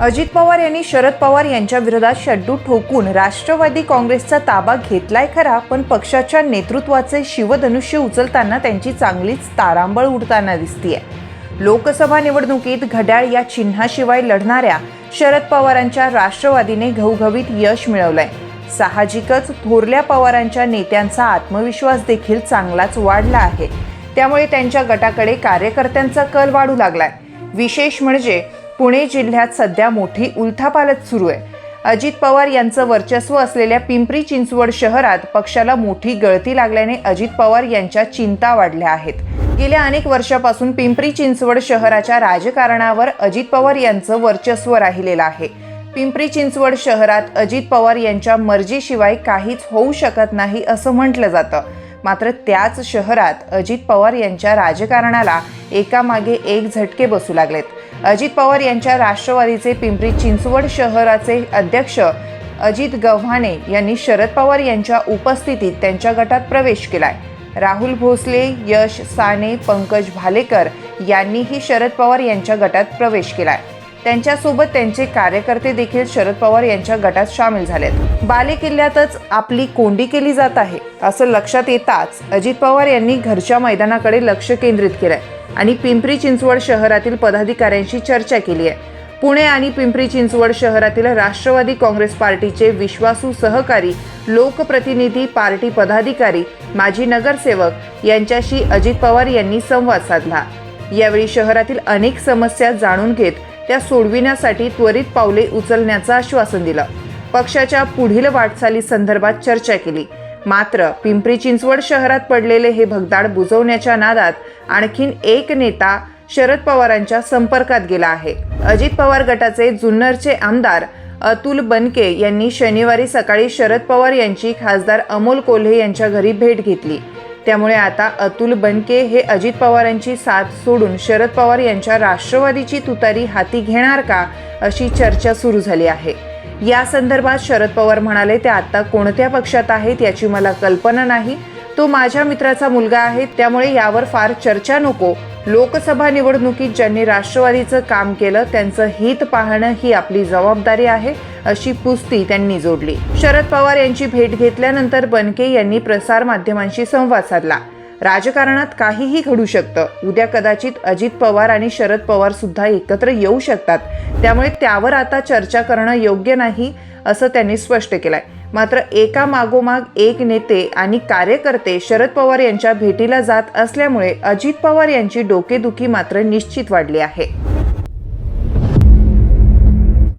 अजित पवार यांनी शरद पवार यांच्या विरोधात शड्डू ठोकून राष्ट्रवादी काँग्रेसचा ताबा घेतलाय खरा पण पक्षाच्या नेतृत्वाचे शिवधनुष्य उचलताना त्यांची चांगलीच तारांबळ उडताना दिसतीय. लोकसभा निवडणुकीत घड्याळ या चिन्हाशिवाय लढणाऱ्या शरद पवारांच्या राष्ट्रवादीने घवघवीत यश मिळवलंय. साहजिकच थोरल्या पवारांच्या नेत्यांचा आत्मविश्वास देखील चांगलाच वाढला आहे. त्यामुळे त्यांच्या गटाकडे कार्यकर्त्यांचा कल वाढू लागलाय. विशेष म्हणजे पुणे जिल्ह्यात सध्या मोठी उलथापालथ सुरू आहे. अजित पवार यांचं वर्चस्व असलेल्या पिंपरी चिंचवड शहरात पक्षाला मोठी गळती लागल्याने अजित पवार यांच्या चिंता वाढल्या आहेत. गेल्या अनेक वर्षापासून पिंपरी चिंचवड शहराच्या राजकारणावर अजित पवार यांचं वर्चस्व राहिलेलं आहे. पिंपरी चिंचवड शहरात अजित पवार यांच्या मर्जीशिवाय काहीच होऊ शकत नाही असं म्हटलं जातं. मात्र त्याच शहरात अजित पवार यांच्या राजकारणाला एकामागे एक झटके बसू लागलेत. अजित पवार यांच्या राष्ट्रवादीचे पिंपरी चिंचवड शहराचे अध्यक्ष अजित गव्हाणे यांनी शरद पवार यांच्या उपस्थितीत त्यांच्या गटात प्रवेश केलाय. राहुल भोसले यश साने पंकज भालेकर यांनीही शरद पवार यांच्या गटात प्रवेश केलाय. त्यांच्यासोबत त्यांचे कार्यकर्ते देखील शरद पवार यांच्या गटात सामील झालेत. बाले किल्ल्यातच आपली कोंडी केली जात आहे असं लक्षात येताच अजित पवार यांनी घरच्या मैदानाकडे लक्ष केंद्रित केलंय आणि पिंपरी चिंचवड शहरातील पदाधिकाऱ्यांशी चर्चा केली आहे. पुणे आणि पिंपरी चिंचवड शहरातील राष्ट्रवादी काँग्रेस पार्टीचे विश्वासू सहकारी लोकप्रतिनिधी पार्टी पदाधिकारी माजी नगरसेवक यांच्याशी अजित पवार यांनी संवाद साधला. यावेळी शहरातील अनेक समस्या जाणून घेत त्या सोडविण्यासाठी त्वरित पावले उचलण्याचं आश्वासन दिलं. पक्षाच्या पुढील वाटचाली संदर्भात चर्चा केली. मात्र पिंपरी चिंचवड शहरात पडलेले हे भगदाड बुजवण्याच्या नादात आणखीन एक नेता शरद पवारांच्या संपर्कात गेला आहे. अजित पवार गटाचे जुन्नरचे आमदार अतुल बनके यांनी शनिवारी सकाळी शरद पवार यांची खासदार अमोल कोल्हे यांच्या घरी भेट घेतली. त्यामुळे आता अतुल बनके हे अजित पवारांची साथ सोडून शरद पवार यांच्या राष्ट्रवादीची तुतारी हाती घेणार का अशी चर्चा सुरू झाली आहे. या संदर्भात शरद पवार म्हणाले ते आता कोणत्या पक्षात आहेत याची मला कल्पना नाही. तो माझ्या मित्राचा मुलगा आहे त्यामुळे यावर फार चर्चा नको. लोकसभा निवडणुकीत ज्यांनी राष्ट्रवादीचं काम केलं त्यांचं हित पाहणं ही आपली जबाबदारी आहे. अशी पुस्ती त्यांनी जोडली. शरद पवार यांची भेट घेतल्यानंतर बनके यांनी प्रसार माध्यमांशी संवाद साधला. राजकारणात काहीही घडू शकतं. उद्या कदाचित अजित पवार आणि शरद पवार सुद्धा एकत्र येऊ शकतात. त्यामुळे त्यावर आता चर्चा करणं योग्य नाही असं त्यांनी स्पष्ट केलंय. मात्र एका मागोमाग एक नेते आणि कार्यकर्ते शरद पवार यांच्या भेटीला जात असल्यामुळे अजित पवार यांची डोकेदुखी मात्र निश्चित वाढली आहे.